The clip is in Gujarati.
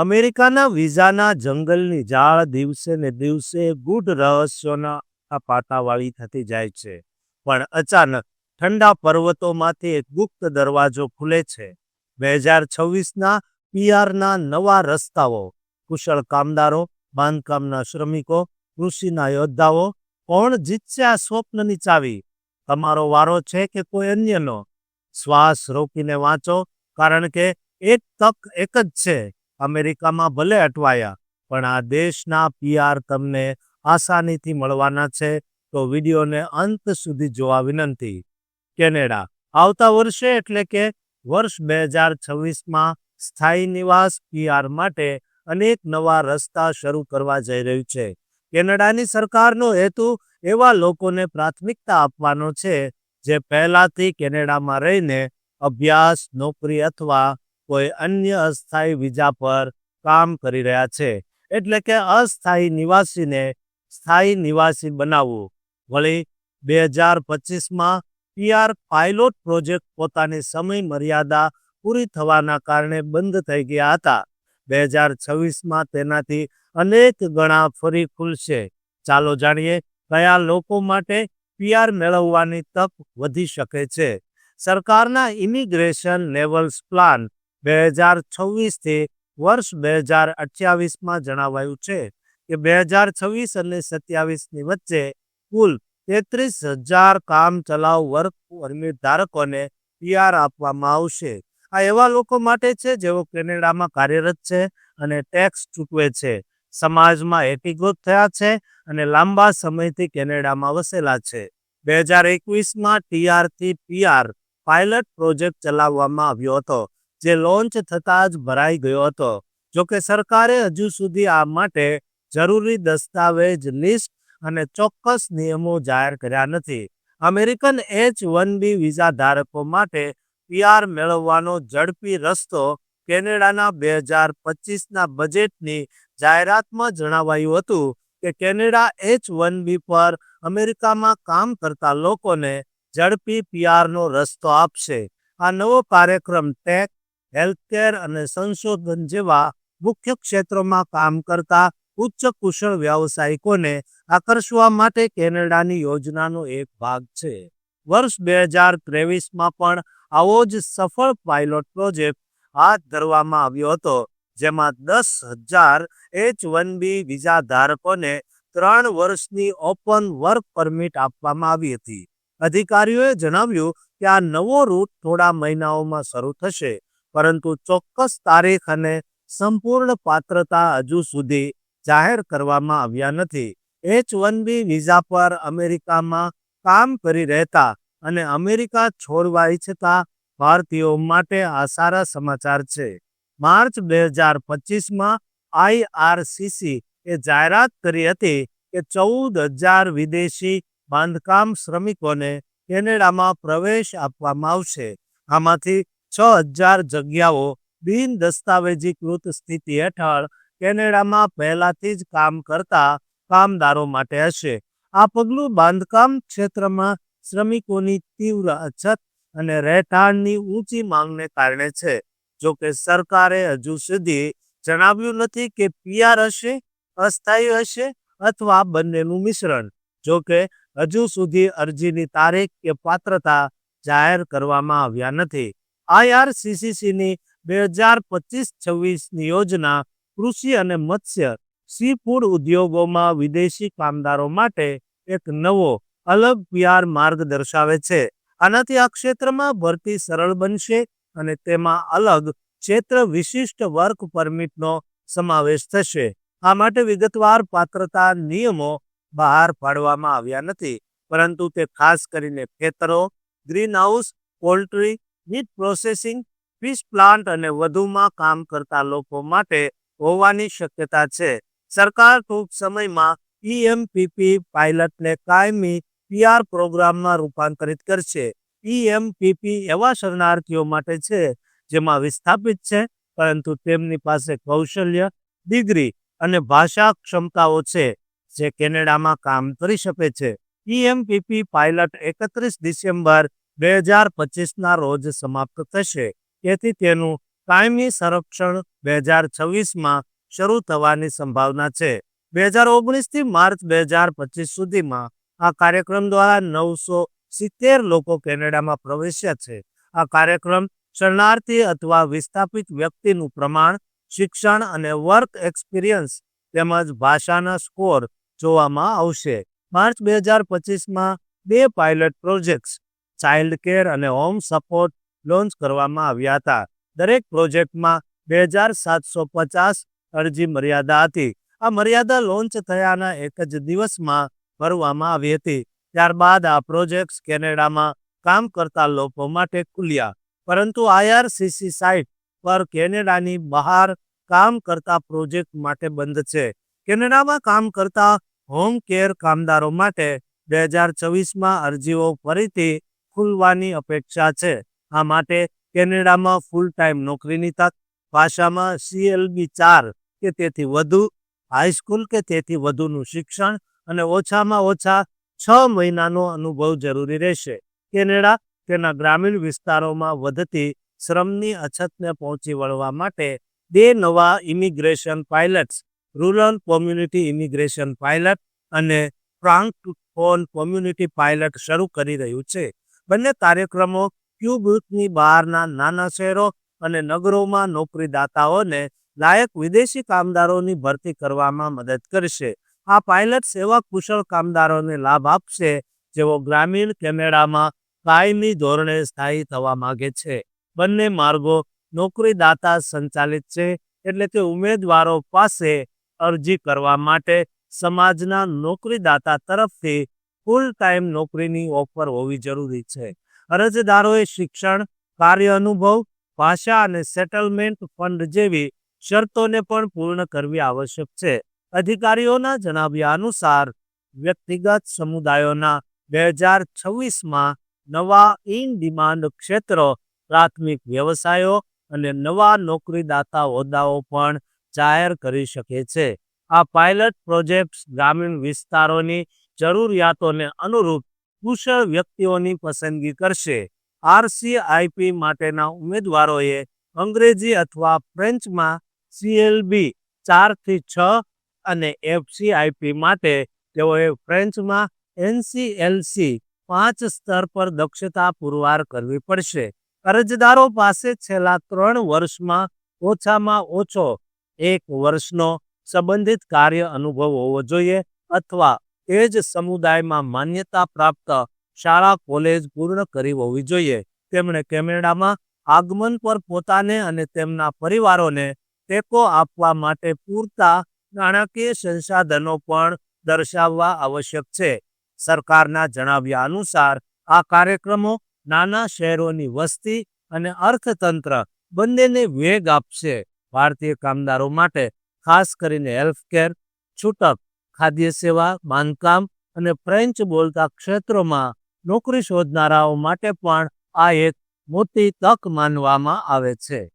અમેરિકાના વિઝાના જંગલની જાળ દિવસે ને દિવસે ગૂઢ રહસ્યોના આ પાટાવાળી થતી જાય છે. પણ અચાનક ઠંડા પર્વતોમાંથી એક ગુપ્ત દરવાજો ખુલે છે. બે હજાર છવ્વીસના પીઆરના નવા રસ્તાઓ, કુશળ કામદારો, બાંધકામના શ્રમિકો, કૃષિના યોદ્ધાઓ, કોણ જીતશે આ સ્વપ્નની ચાવી? તમારો વારો છે કે કોઈ અન્યનો? શ્વાસ રોકીને વાંચો, કારણ કે એક તક એક જ છે. અમેરિકામાં ભલે અટવાયા, પણ આ દેશના પીઆર તમને આસાનીથી મળવાના છે, તો વિડીયોને અંત સુધી જોવા વિનંતી. કેનેડા. આવતા વર્ષે એટલે કે વર્ષ બે હજાર છવ્વીસમાં સ્થાયી નિવાસ પીઆર માટે અનેક નવા રસ્તા શરૂ કરવા જઈ રહ્યું છે. કેનેડાની સરકારનો હેતુ એવા લોકોને પ્રાથમિકતા આપવાનો છે, જે પહેલાથી કેનેડામાં રહીને અભ્યાસ, નોકરી અથવા કોઈ અન્ય અસ્થાયી વિઝા પર કામ કરી રહ્યા છે. એટલે કે અસ્થાયી નિવાસીને સ્થાયી નિવાસી બનાવવું. વળી બે હજાર પચીસમાં પીઆર પાયલોટ પ્રોજેક્ટ પોતાની સમય મર્યાદા પૂરી થવાના કારણે બંધ થઈ ગયા હતા. બે હજાર છવ્વીસમાં તેનાથી અનેક ગણા ફરી ખુલશે. ચાલો જાણીએ કયા લોકો માટે પીઆર મેળવવાની તક વધી શકે છે. સરકારના ઇમિગ્રેશન લેવલ્સ પ્લાન બે હજાર છવ્વીસથી વર્ષ બે હજાર અઠ્યાવીસમાં જણાવાયું છે કે બે હજાર છવ્વીસ અને સત્યાવીસની વચ્ચે કુલ તેત્રીસ હજાર કામ ચલાવ વર્ક પરમિટ ધારકોને પીઆર આપવામાં આવશે. આ એવા લોકો માટે છે જેઓ કેનેડામાં કાર્યરત છે અને ટેક્સ ચૂકવે છે. સમાજમાં એકીકૃત થયા છે અને લાંબા સમયથી કેનેડામાં વસેલા છે. બે હજાર એકવીસમાં ટીઆરથી પીઆર પાયલટ પ્રોજેક્ટ ચલાવવામાં આવ્યો હતો. જે લોન્ચ થતાં જ ભરાઈ ગયો હતો. જોકે સરકારે હજુ સુધી આ માટે જરૂરી દસ્તાવેજ લિસ્ટ અને ચોક્કસ નિયમો જાહેર કર્યા નથી. American H one B visa ધારકો માટે પીઆર મેળવવાનો ઝડપી રસ્તો કેનેડાના બે હજાર પચીસના બજેટની જાહેરાતમાં જણાવાયું હતું કે કેનેડા એચ વન બી પર અમેરિકામાં કામ કરતા લોકોને ઝડપી પીઆરનો રસ્તો આપશે. આ નવો કાર્યક્રમ ટેક હેલ્થકેર અને સંશોધન જેવા મુખ્ય ક્ષેત્રોમાં કામ કરતા ઉચ્ચ કુશળ વ્યાવસાયિકોને આકર્ષવા માટે કેનેડાની યોજનાનો એક ભાગ છે. વર્ષ બે હજાર ત્રેવીસમાં પણ આવો જ સફળ પાયલોટ પ્રોજેક્ટ હાથ ધરવામાં આવ્યો હતો, જેમાં દસ હજાર એચ વન બી વિઝા ધારકોને ત્રણ વર્ષની ઓપન વર્ક પરમિટ આપવામાં આવી હતી. અધિકારીઓએ જણાવ્યું કે આ નવો રૂટ થોડા મહિનાઓમાં શરૂ થશે. પરંતુ ચોક્કસ તારીખ અને સંપૂર્ણ પાત્રતા હજુ સુધી જાહેર કરવામાં આવ્યા નથી. એચ વન બી વિઝા પર અમેરિકામાં કામ કરી રહેતા અને અમેરિકા છોડવા ઈચ્છતા ભારતીયો માટે આ સારા સમાચાર છે. માર્ચ બે હજાર પચીસમાં આઈઆરસીસી એ જાહેરાત કરી હતી કે ચૌદ હજાર વિદેશી બાંધકામ શ્રમિકોને કેનેડામાં પ્રવેશ આપવામાં આવશે. આમાંથી છ હજાર જગ્યાઓ બિન દસ્તાવેજીકૃત સ્થિતિ હેઠળ કેનેડામાં પહેલાથી જ કામ કરતા કામદારો માટે હશે. આ પગલું બાંધકામ ક્ષેત્રમાં શ્રમિકોની તીવ્ર અછત અને રહેઠાણની ઊંચી માંગને કારણે છે. જો કે સરકારે હજુ સુધી જણાવ્યું નથી કે પીઆર હશે, અસ્થાયી હશે અથવા બંનેનું મિશ્રણ. જો કે હજુ સુધી અરજીની તારીખ કે પાત્રતા જાહેર કરવામાં આવ્યા નથી. આઈઆરસીસીસીની બે હજાર પચીસ છવ્વીસની યોજના કૃષિ અને મત્સ્ય સી ફૂડ ઉદ્યોગોમાં વિદેશી કામદારો માટે એક નવો, અલગ પીઆર માર્ગ દર્શાવે છે. આનાથી આ ક્ષેત્રમાં ભરતી સરળ બનશે અને તેમાં અલગ ક્ષેત્ર વિશિષ્ટ વર્ક પરમિટનો સમાવેશ થશે. આ માટે વિગતવાર પાત્રતા નિયમો બહાર પાડવામાં આવ્યા નથી, પરંતુ તે ખાસ કરીને ખેતરો greenhouse poultry meat processing fish plant અને વધુમાં કામ કરતા લોકો માટે હોવાની શક્યતા છે. સરકાર ટૂંક સમયમાં ઈએમપીપી પાયલટને કાયમી પીઆર પ્રોગ્રામમાં રૂપાંતરિત કરશે. ઈએમપીપી એવા શરણાર્થીઓ માટે છે જેમાં વિસ્થાપિત છે, પરંતુ તેમની પાસે કૌશલ્ય, ડિગ્રી અને ભાષા ક્ષમતાઓ છે, જે કેનેડામાં કામ કરી શકે છે. ઈએમપીપી પાયલટ એકત્રીસ ડિસેમ્બર બે હજાર પચીસના રોજ સમાપ્ત થશે. તેથી તેનું કાયમી સંરક્ષણ બે હજાર છવ્વીસમાં શરૂ થવાની સંભાવના છે. બે હજાર ઓગણીસથી માર્ચ બે હજાર પચીસ સુધીમાં આ કાર્યક્રમ દ્વારા નવસો સિત્તેર લોકો કેનેડામાં પ્રવેશ્યા છે. આ કાર્યક્રમ શરણાર્થી અથવા વિસ્થાપિત વ્યક્તિનું પ્રમાણ, શિક્ષણ અને વર્ક એક્સપિરિયન્સ તેમજ ભાષાના સ્કોર જોવામાં આવશે. માર્ચ બે હજાર પચીસમાં બે પાયલટ પ્રોજેક્ટ્સ ચાઇલ્ડ કેર અને હોમ સપોર્ટ લોન્ચ કરવામાં આવ્યા હતા. દરેક પ્રોજેક્ટમાં બે હજાર સાતસો પચાસ અરજી મર્યાદા હતી. આ મર્યાદા લોન્ચ થયાના એક જ દિવસમાં ભરવામાં આવી હતી. ત્યારબાદ આ પ્રોજેક્ટ્સ કેનેડામાં કામ કરતા લોકો માટે ખુલ્યા. પરંતુ આઈઆરસીસી સાઇટ પર કેનેડાની બહાર કામ કરતા પ્રોજેક્ટ માટે બંધ છે. કેનેડામાં કામ કરતા હોમ કેર કામદારો માટે બે હજાર ચોવીસમાં અરજીઓ ફરીથી ખુલવાની અપેક્ષા છે. આ માટે કેનેડામાં ફૂલ ટાઈમ નોકરીની તક, ભાષામાં સીએલબી ચાર કે તેથી વધુ હાઈસ્કૂલ કે તેથી વધુનું શિક્ષણ અને ઓછામાં ઓછા છ મહિનાનો અનુભવ જરૂરી રહેશે. કેનેડા તેના ગ્રામીણ વિસ્તારોમાં વધતી શ્રમની અછતને પહોંચી વળવા માટે બે નવા immigration pilots, rural community immigration pilot અને ફ્રાન્કફોન કોમ્યુનિટી પાયલટ શરૂ કરી રહ્યું છે. બંને કાર્યક્રમો ક્યુબુકની બહારના નાના શહેરો અને નગરોમાં નોકરીદાતાઓને લાયક વિદેશી કામદારોની ભરતી કરવામાં મદદ કરશે. આ પાયલટ સેવા કુશળ કામદારોને લાભ આપશે, જેઓ ગ્રામીણ કેનેડામાં કાયમી ધોરણે સ્થાયી થવા માગે છે. બંને માર્ગો નોકરીદાતા સંચાલિત છે, એટલે કે ઉમેદવારો પાસે અરજી કરવા માટે સમાજના નોકરીદાતા તરફથી ફૂલ ટાઈમ નોકરીની ઓફર હોવી જરૂરી છે. અરજદારોએ શિક્ષણ, કાર્ય અનુભવ, ભાષા અને સેટલમેન્ટ ફંડ જેવી શરતોને પણ પૂર્ણ કરવી આવશ્યક છે. અધિકારીઓના જણાવ્યા અનુસાર, વ્યક્તિગત સમુદાયોના બે હજાર છવ્વીસમાં નવા ઇન ડિમાન્ડ ક્ષેત્રો, પ્રાથમિક વ્યવસાયો અને નવા નોકરીદાતા હોદ્દાઓ પણ જાહેર કરી શકે છે. આ પાયલટ પ્રોજેક્ટ્સ ગ્રામીણ વિસ્તારોની જરૂરિયાતોને અનુરૂપ કુશળ વ્યક્તિઓની પસંદગી કરશે. આરસીઆઈપી માટેના ઉમેદવારોએ અંગ્રેજી અથવા ફ્રેન્ચમાં સીએલબી ચારથી છ અને એફસીઆઈપી માટે તેઓએ ફ્રેન્ચમાં એનસીએલસી પાંચ સ્તર પર દક્ષતા પુરવાર કરવી પડશે. અરજદારો પાસે છેલ્લા ત્રણ વર્ષમાં ઓછામાં ઓછો એક વર્ષનો સંબંધિત કાર્ય અનુભવ હોવો જોઈએ અથવા એ જ સમુદાયમાં માન્યતા પ્રાપ્ત શાળા કોલેજ પૂર્ણ કરી હોવી જોઈએ. તેમણે કેનેડામાં આગમન પર પોતાને અને તેમના પરિવારોને ટેકો આપવા માટે પૂરતા નાણાકીય સંસાધનો પણ દર્શાવવા આવશ્યક છે. સરકારના જણાવ્યા અનુસાર, આ કાર્યક્રમો નાના શહેરોની વસ્તી અને અર્થતંત્ર બંનેને વેગ આપશે. ભારતીય કામદારો માટે ખાસ કરીને હેલ્થકેર, છૂટક ખાદ્ય સેવા, બાંધકામ અને ફ્રેન્ચ બોલતા ક્ષેત્રોમાં નોકરી શોધનારાઓ માટે પણ આ એક મોટી તક માનવામાં આવે છે.